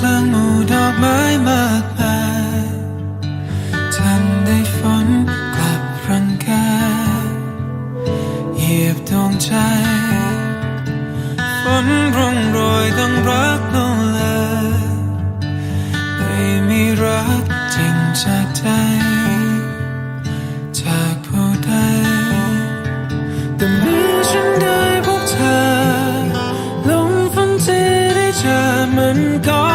กลางหมู่ดอกไม้มากมายทำได้ฝนกลับรังกเหยียบดวงใจ ฝนร่องรอยต้องรักโนเลยไม่มีรักจริงจากใจ จากผู้ใดแต่เมื่อฉันได้พบเธอ ลมฝนจะได้เจอมืนก่